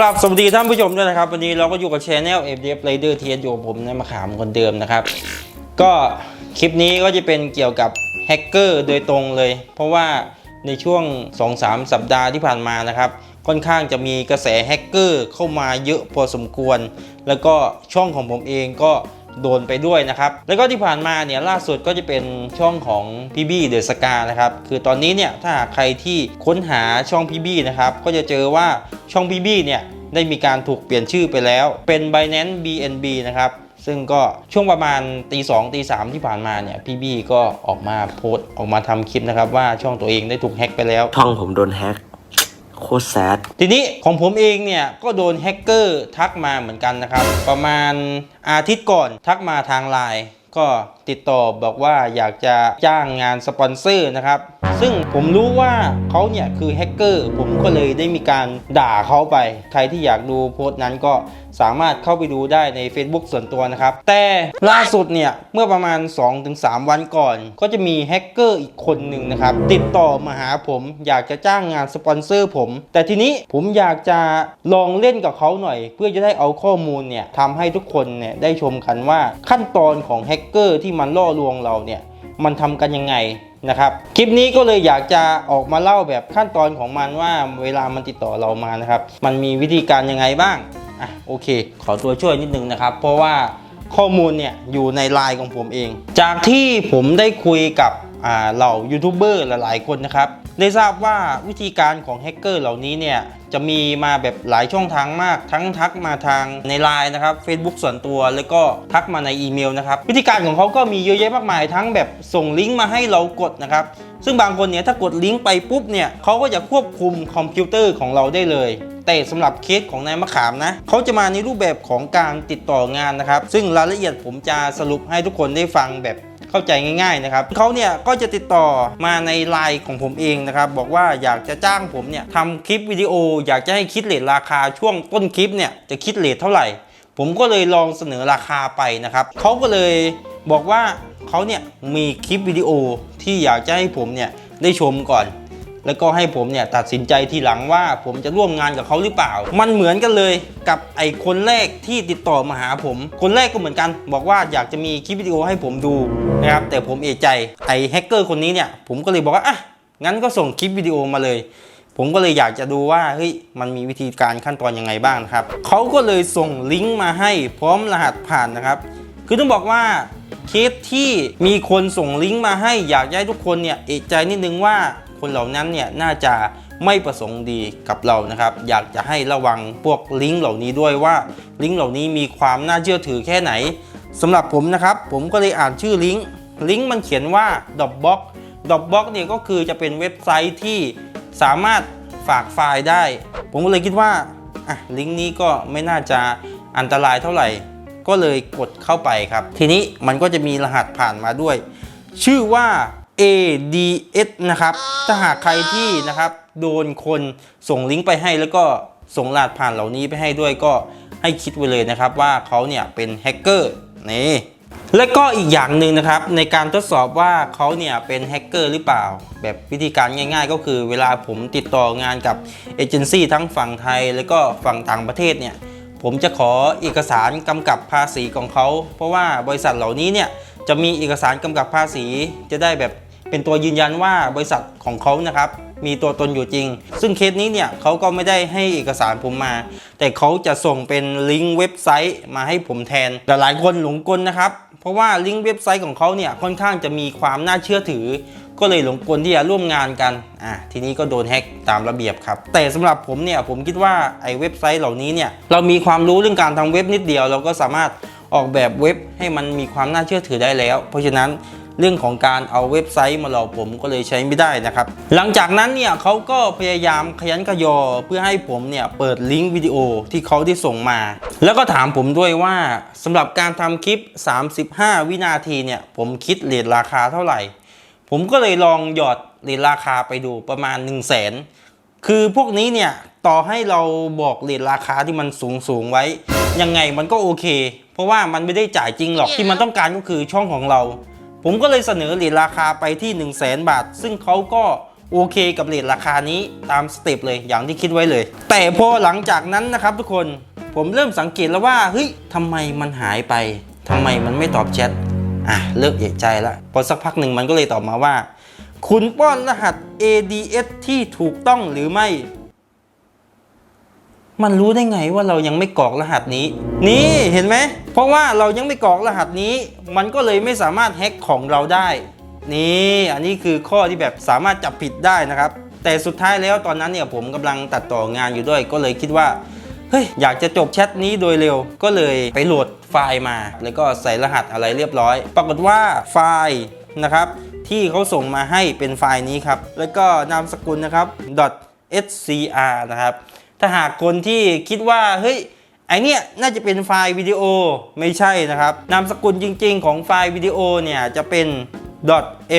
กลับสวัสดีท่านผู้ชมด้วยนะครับ วันนี้เราก็อยู่กับช anel FDF Rider t s อยู่ผมในมาขามคนเดิมนะครับ ก็คลิปนี้ก็จะเป็นเกี่ยวกับแฮกเกอร์โดยตรงเลย เพราะว่าในช่วง 2-3 สัปดาห์ที่ผ่านมานะครับค่อนข้างจะมีกระแสแฮกเกอร์เข้ามาเยอะพอสมควร แล้วก็ช่องของผมเองก็ โดนไปด้วยนะครับ แล้วก็ที่ผ่านมาเนี่ยล่าสุดก็จะเป็นช่องของพี่บี้เดอะสกานะครับ คือตอนนี้เนี่ยถ้าหากใครที่ค้นหาช่องพี่บี้นะครับ ก็จะเจอว่าช่องพี่บี้เนี่ยได้มีการถูกเปลี่ยนชื่อไปแล้ว เป็น Binance BNB นะครับซึ่งก็ช่วงประมาณตีสองตีสามที่ผ่านมาเนี่ยพี่บี้ก็ออกมาโพสต์ออกมาทำคลิปนะครับว่าช่องตัวเองได้ถูกแฮ็กไปแล้วช่องผมโดนแฮ็ก โคตรแซดทีนี้ของผมเองเนี่ย ก็โดนแฮกเกอร์ทักมาเหมือนกันนะครับ ประมาณอาทิตย์ก่อนทักมาทางไลน์ก็ติดต่อบอกว่าอยากจะจ้างงานสปอนเซอร์นะครับ ซึ่งผมรู้ว่าเขาเนี่ยคือแฮกเกอร์ผมก็เลยได้มีการด่าเขาไป ใครที่อยากดูโพสต์นั้นก็ สามารถเข้าไปดูได้ใน Facebook ส่วนตัวนะครับ แต่ล่าสุดเนี่ย เมื่อประมาณ 2-3 วันก่อน ก็จะมีแฮกเกอร์อีกคนหนึ่งนะครับ ติดต่อมาหาผม อยากจะจ้างงานสปอนเซอร์ผม แต่ทีนี้ผมอยากจะลองเล่นกับเขาหน่อย เพื่อจะได้เอาข้อมูลเนี่ยทำให้ทุกคนเนี่ยได้ชมกันว่าขั้นตอนของแฮกเกอร์ที่มันล่อลวงเราเนี่ยมันทำกันยังไงนะครับคลิปนี้ก็เลยอยากจะออกมาเล่าแบบขั้นตอนของมันว่าเวลามันติดต่อเรามานะครับ มันมีวิธีการยังไงบ้าง อะโอเค ขอตัวช่วยนิดนึงนะครับ เพราะว่าข้อมูลเนี่ยอยู่ในไลน์ของผมเอง จากที่ผมได้คุยกับเหล่ายูทูบเบอร์หลายๆคนนะครับ ได้ทราบว่าวิธีการของแฮกเกอร์เหล่านี้เนี่ยจะมีมาแบบหลายช่องทางมาก ทั้งทักมาทางในไลน์นะครับ Facebook ส่วนตัวแล้วก็ทักมาในอีเมลนะครับ วิธีการของเขาก็มีเยอะแยะมากมาย ทั้งแบบส่งลิงก์มาให้เรากดนะครับ ซึ่งบางคนเนี่ยถ้ากดลิงก์ไปปุ๊บเนี่ยเขาก็จะควบคุมคอมพิวเตอร์ของเราได้เลย แต่สำหรับเคสของนายมะขามนะเขาจะมาในรูปแบบของการติดต่องานนะครับ ซึ่งรายละเอียดผมจะสรุปให้ทุกคนได้ฟังแบบเข้าใจง่ายๆนะครับเขาเนี่ยก็จะติดต่อมาในไลน์ของผมเองนะครับบอกว่าอยากจะจ้างผมเนี่ยทำคลิปวิดีโอ อยากจะให้คิดเลทราคาช่วงต้นคลิปเนี่ยจะคิดเลทเท่าไหร่ ผมก็เลยลองเสนอราคาไปนะครับเขาก็เลยบอกว่าเขาเนี่ยมีคลิปวิดีโอที่อยากจะให้ผมเนี่ยได้ชมก่อน แล้วก็ให้ผมเนี่ยตัดสินใจทีหลังว่าผมจะร่วมงานกับเขาหรือเปล่า มันเหมือนกันเลยกับไอ้คนแรกที่ติดต่อมาหาผม คนแรกก็เหมือนกัน บอกว่าอยากจะมีคลิปวิดีโอให้ผมดูนะครับแต่ผมเอะใจไอ้แฮกเกอร์คนนี้เนี่ยผมก็เลยบอกว่าอะงั้นก็ส่งคลิปวิดีโอมาเลย ผมก็เลยอยากจะดูว่าเฮ้ยมันมีวิธีการขั้นตอนยังไงบ้างครับเขาก็เลยส่งลิงก์มาให้พร้อมรหัสผ่านนะครับคือต้องบอกว่า เคสที่มีคนส่งลิงก์มาให้อยากให้ทุกคนเนี่ยเอะใจนิดนึงว่าคนเหล่านั้นเนี่ยน่าจะไม่ประสงค์ดีกับเรานะครับ อยากจะให้ระวังพวกลิงก์เหล่านี้ด้วยว่าลิงก์เหล่านี้มีความน่าเชื่อถือแค่ไหนสำหรับผมนะครับ ผมก็เลยอ่านชื่อลิงก์ลิงก์มันเขียนว่า Dropbox Dropbox เนี่ยก็คือจะเป็นเว็บไซต์ที่สามารถฝากไฟล์ได้ ผมก็เลยคิดว่าอะลิงก์นี้ก็ไม่น่าจะอันตรายเท่าไหร่ ก็เลยกดเข้าไปครับ ทีนี้มันก็จะมีรหัสผ่านมาด้วย ชื่อว่า ADS นะครับ ถ้าหากใครที่นะครับ โดนคนส่งลิงก์ไปให้แล้วก็ส่งรหัสผ่านเหล่านี้ไปให้ด้วยก็ให้คิดไว้เลยนะครับว่าเขาเนี่ยเป็นแฮกเกอร์นี่และก็อีกอย่างหนึ่งนะครับ ในการทดสอบว่าเขาเนี่ยเป็นแฮกเกอร์หรือเปล่า แบบวิธีการง่าย ๆ ก็คือเวลาผมติดต่องานกับเอเจนซี่ทั้งฝั่งไทย แล้วก็ฝั่งต่างประเทศเนี่ย ผมจะขอเอกสารกำกับภาษีของเขา เพราะว่าบริษัทเหล่านี้เนี่ยจะมีเอกสารกำกับภาษี จะได้แบบเป็นตัวยืนยันว่าบริษัทของเขานะครับมีตัวตนอยู่จริง ซึ่งเคสนี้เนี่ยเขาก็ไม่ได้ให้เอกสารผมมา แต่เขาจะส่งเป็นลิงก์เว็บไซต์มาให้ผมแทนแต่หลายคนหลงกลนะครับ เพราะว่าลิงก์เว็บไซต์ของเขาเนี่ยค่อนข้างจะมีความน่าเชื่อถือ ก็เลยหลงกลที่จะร่วมงานกันอะทีนี้ก็โดนแฮ็กตามระเบียบครับ แต่สำหรับผมเนี่ยผมคิดว่าไอ้เว็บไซต์เหล่านี้เนี่ยเรามีความรู้เรื่องการทำเว็บนิดเดียว เราก็สามารถออกแบบเว็บให้มันมีความน่าเชื่อถือได้แล้ว เพราะฉะนั้นเรื่องของการเอาเว็บไซต์มาหลอกผมก็เลยใช้ไม่ได้นะครับ หลังจากนั้นเนี่ยเขาก็พยายามขยันขยอเพื่อให้ผมเนี่ยเปิดลิงก์วิดีโอที่เขาได้ส่งมา แล้วก็ถามผมด้วยว่าสำหรับการทำคลิป 35 วินาทีเนี่ยผมคิดเรทราคาเท่าไหร่ ผมก็เลยลองหยอดเรทราคาไปดูประมาณ 1 0 0 0 0แสนคือพวกนี้เนี่ยต่อให้เราบอกเรทราคาที่มันสูงสูงๆไว้ ยังไงมันก็โอเค เพราะว่ามันไม่ได้จ่ายจริงหรอกที่มันต้องการก็คือช่องของเรา ผมก็เลยเสนอเรทราคาไปที่ 1 0 0 0 0แสนบาท ซึ่งเขาก็โอเคกับเลทราคานี้ตามสเต็ปเลยอย่างที่คิดไว้เลย แต่พอหลังจากนั้นนะครับทุกคนผมเริ่มสังเกตแล้วว่าเฮ้ยทำไมมันหายไปทำไมมันไม่ตอบแชท อะเริ่มเอะใจแล้วพอสักพักหนึ่งมันก็เลยตอบมาว่า คุณป้อนรหัส ADS ที่ถูกต้องหรือไม่ มันรู้ได้ไงว่าเรายังไม่กรอกรหัสนี้ นี่เห็นไหม เพราะว่าเรายังไม่กรอกรหัสนี้ มันก็เลยไม่สามารถแฮ็กของเราได้ นี่อันนี้คือข้อที่แบบสามารถจับผิดได้นะครับ แต่สุดท้ายแล้วตอนนั้นเนี่ยผมกำลังตัดต่องานอยู่ด้วย ก็เลยคิดว่าเฮ้ยอยากจะจบแชทนี้โดยเร็วก็เลยไปโหลด ไฟล์มา แล้วก็ใส่รหัสอะไรเรียบร้อย ปรากฏว่าไฟล์นะครับที่เขาส่งมาให้เป็นไฟล์นี้ครับ แล้วก็นามสกุลนะครับ .scr นะครับ ถ้าหากคนที่คิดว่าเฮ้ยไอเนี้ยน่าจะเป็นไฟล์วิดีโอไม่ใช่นะครับ นามสกุลจริงๆ ของไฟล์วิดีโอเนี่ยจะเป็น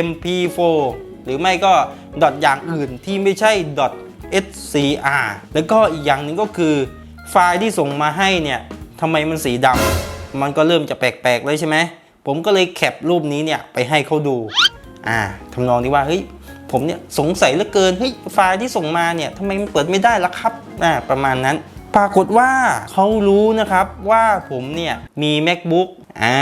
.mp4 หรือไม่ก็อย่างอื่นที่ไม่ใช่ .scr แล้วก็อีกอย่างหนึ่งก็คือไฟล์ที่ส่งมาให้เนี่ยทำไมมันสีดำ มันก็เริ่มจะแปลกๆเลยใช่ไหมผมก็เลยแคปรูปนี้เนี่ยไปให้เขาดูอ่าทำนองที่ว่าเฮ้ยผมเนี่ยสงสัยเหลือเกินเฮ้ยไฟล์ที่ส่งมาเนี่ยทำไมมันเปิดไม่ได้ล่ะครับอ่าประมาณนั้น ปรากฏว่าเขารู้นะครับว่าผมเนี่ยมี macbook อ่า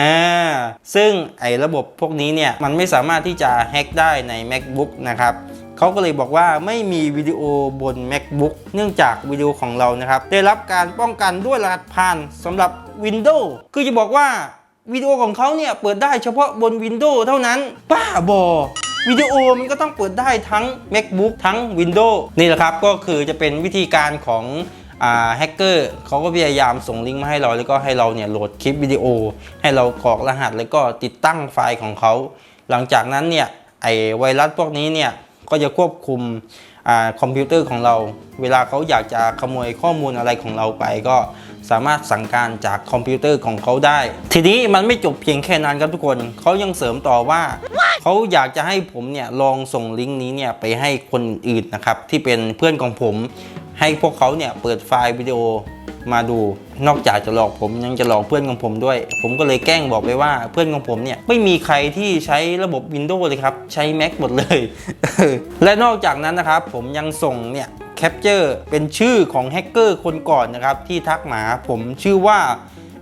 ซึ่งไอ้ระบบพวกนี้เนี่ยมันไม่สามารถที่จะแฮ็กได้ใน macbook นะครับ เขาก็เลยบอกว่าไม่มีวิดีโอบน macbook เนื่องจากวิดีโอของเรานะครับ ได้รับการป้องกันด้วยรหัสผ่านสำหรับ Windows คือจะบอกว่าวิดีโอของเขาเนี่ยเปิดได้เฉพาะบน Windows เท่านั้นบ้าบอวิดีโอมันก็ต้องเปิดได้ทั้ง MacBook ทั้ง Windows นี่แหละครับก็คือจะเป็นวิธีการของแฮกเกอร์เขาก็พยายามส่งลิงก์มาให้เรา แล้วก็ให้เราเนี่ยโหลดคลิปวิดีโอ ให้เรากรอกรหัสแล้วก็ติดตั้งไฟล์ของเขา หลังจากนั้นเนี่ยไอไวรัสพวกนี้เนี่ย ก็จะควบคุมอคอมพิวเตอร์ของเรา เวลาเขาอยากจะขโมยข้อมูลอะไรของเราไป ก็สามารถสั่งการจากคอมพิวเตอร์ของเขาได้ ทีนี้มันไม่จบเพียงแค่นั้นครับทุกคนเขายังเสริมต่อว่า เขาอยากจะให้ผมเนี่ยลองส่งลิงก์นี้เนี่ยไปให้คนอื่นนะครับที่เป็นเพื่อนของผม ให้พวกเขาเนี่ยเปิดไฟล์วิดีโอ มาดู นอกจากจะหลอกผมยังจะหลอกเพื่อนของผมด้วย ผมก็เลยแกล้งบอกไปว่าเพื่อนของผมเนี่ยไม่มีใครที่ใช้ระบบ Windows เลยครับ ใช้ Mac หมดเลย และนอกจากนั้นนะครับ ผมยังส่งเนี่ยแคปเจอร์เป็นชื่อของแฮกเกอร์คนก่อนนะครับ ที่ทักมาหาผมชื่อว่า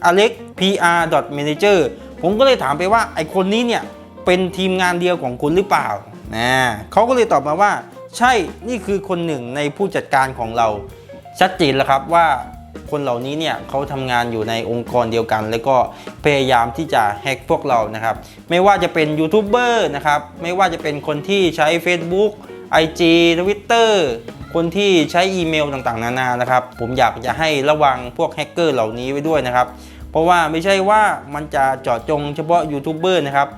alex pr manager ผมก็เลยถามไปว่าไอคนนี้เนี่ยเป็นทีมงานเดียวของคุณหรือเปล่านะเขาก็เลยตอบมาว่า ใช่นี่คือคนหนึ่งในผู้จัดการของเรา ชัดเจนแล้วครับว่า คนเหล่านี้เนี่ยเขาทำงานอยู่ในองค์กรเดียวกัน แล้วก็พยายามที่จะแฮกพวกเรานะครับ ไม่ว่าจะเป็นยูทูบเบอร์นะครับ ไม่ว่าจะเป็นคนที่ใช้ Facebook IG Twitter คนที่ใช้อีเมลต่างๆ นานานะครับ ผมอยากจะให้ระวังพวกแฮกเกอร์เหล่านี้ไว้ด้วยนะครับ เพราะว่าไม่ใช่ว่ามันจะเจาะจงเฉพาะยูทูบเบอร์นะครับ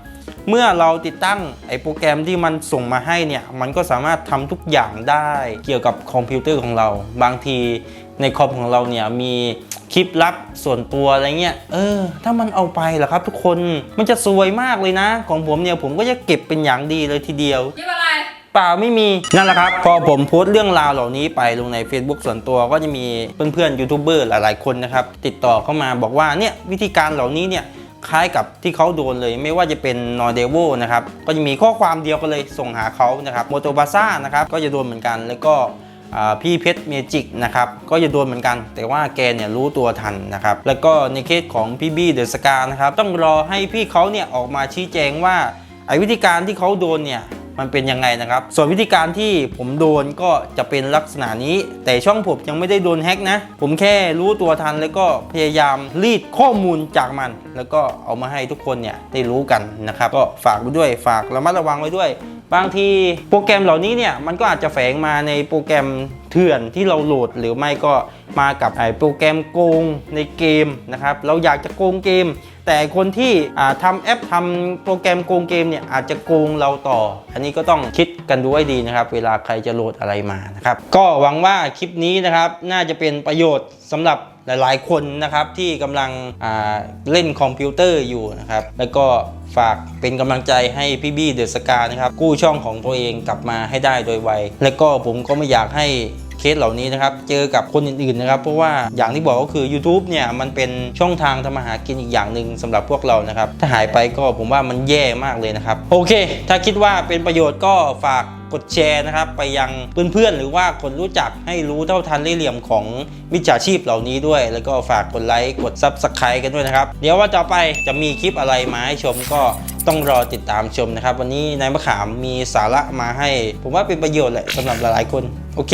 เมื่อเราติดตั้งไอ้โปรแกรมที่มันส่งมาให้เนี่ย มันก็สามารถทำทุกอย่างได้เกี่ยวกับคอมพิวเตอร์ของเรา บางที ในคอมของเราเนี่ยมีคลิปลับส่วนตัวอะไรเงี้ย เออ ถ้ามันเอาไปล่ะครับ ทุกคน มันจะซวยมากเลยนะ ของผมเนี่ยผมก็จะเก็บเป็นอย่างดีเลยทีเดียว คลิปอะไร เปล่าไม่มีนั่นแหละครับ พอผมโพสต์เรื่องราวเหล่านี้ไปลงใน Facebook ส่วนตัวก็จะมีเพื่อนๆยูทูบเบอร์หลายๆคนนะครับ ติดต่อเข้ามาบอกว่าเนี่ยวิธีการเหล่านี้เนี่ยคล้ายกับที่เขาโดนเลยไม่ว่าจะเป็นนอร์เดโวนะครับก็จะมีข้อความเดียวกันเลยส่งหาเขานะครับโมโตบาซ่านะครับก็จะโดนเหมือนกันแล้วก็อ่า พี่เพชรเมจิกนะครับก็จะโดนเหมือนกัน แต่ว่าแกเนี่ยรู้ตัวทันนะครับแล้วก็ในเคสของพี่บี้เดอะสกานะครับต้องรอให้พี่เขาเนี่ยออกมาชี้แจงว่าไอ้วิธีการที่เขาโดนเนี่ยมันเป็นยังไงนะครับ ส่วนวิธีการที่ผมโดนก็จะเป็นลักษณะนี้ แต่ช่องผมยังไม่ได้โดนแฮ็กนะ ผมแค่รู้ตัวทันแล้วก็พยายามรีดข้อมูลจากมัน แล้วก็เอามาให้ทุกคนเนี่ยได้รู้กันนะครับ ก็ฝากไว้ด้วยฝากระมัดระวังไว้ด้วย บางทีโปรแกรมเหล่านี้เนี่ยมันก็อาจจะแฝงมาในโปรแกรมเถื่อนที่เราโหลด หรือไม่ก็มากับไอโปรแกรมโกงในเกมนะครับเราอยากจะโกงเกม แต่คนที่อ่าทำแอปทำโปรแกรมโกงเกมเนี่ยอาจจะโกงเราต่อ อันนี้ก็ต้องคิดกันดูให้ดีนะครับ เวลาใครจะโหลดอะไรมานะครับ ก็หวังว่าคลิปนี้นะครับ น่าจะเป็นประโยชน์สำหรับหลายๆ คนนะครับที่กำลังเล่นคอมพิวเตอร์อยู่นะครับ แล้วก็ฝากเป็นกำลังใจให้พี่บี้เดอะสกานะครับ กู้ช่องของตัวเองกลับมาให้ได้โดยไว และก็ผมก็ไม่อยากให้ เคสเหล่านี้นะครับ เจอกับคนอื่นๆนะครับ เพราะว่าอย่างที่บอกก็คือ YouTube เนี่ยมันเป็นช่องทางทำมาหากินอีกอย่างหนึ่งสำหรับพวกเรานะครับ ถ้าหายไปก็ผมว่ามันแย่มากเลยนะครับ โอเค ถ้าคิดว่าเป็นประโยชน์ก็ฝากกดแชร์นะครับ ไปยังเพื่อนๆ หรือว่าคนรู้จักให้รู้เท่าทันเล่เหลี่ยมของมิจฉาชีพเหล่านี้ด้วย แล้วก็ฝากกดไลค์กด Subscribe กันด้วยนะครับ เดี๋ยวว่าต่อไปจะมีคลิปอะไรมาให้ชมก็ต้องรอติดตามชมนะครับ วันนี้นายมะขามมีสาระมาให้ ผมว่าเป็นประโยชน์แหละสำหรับหลายๆคน โอเค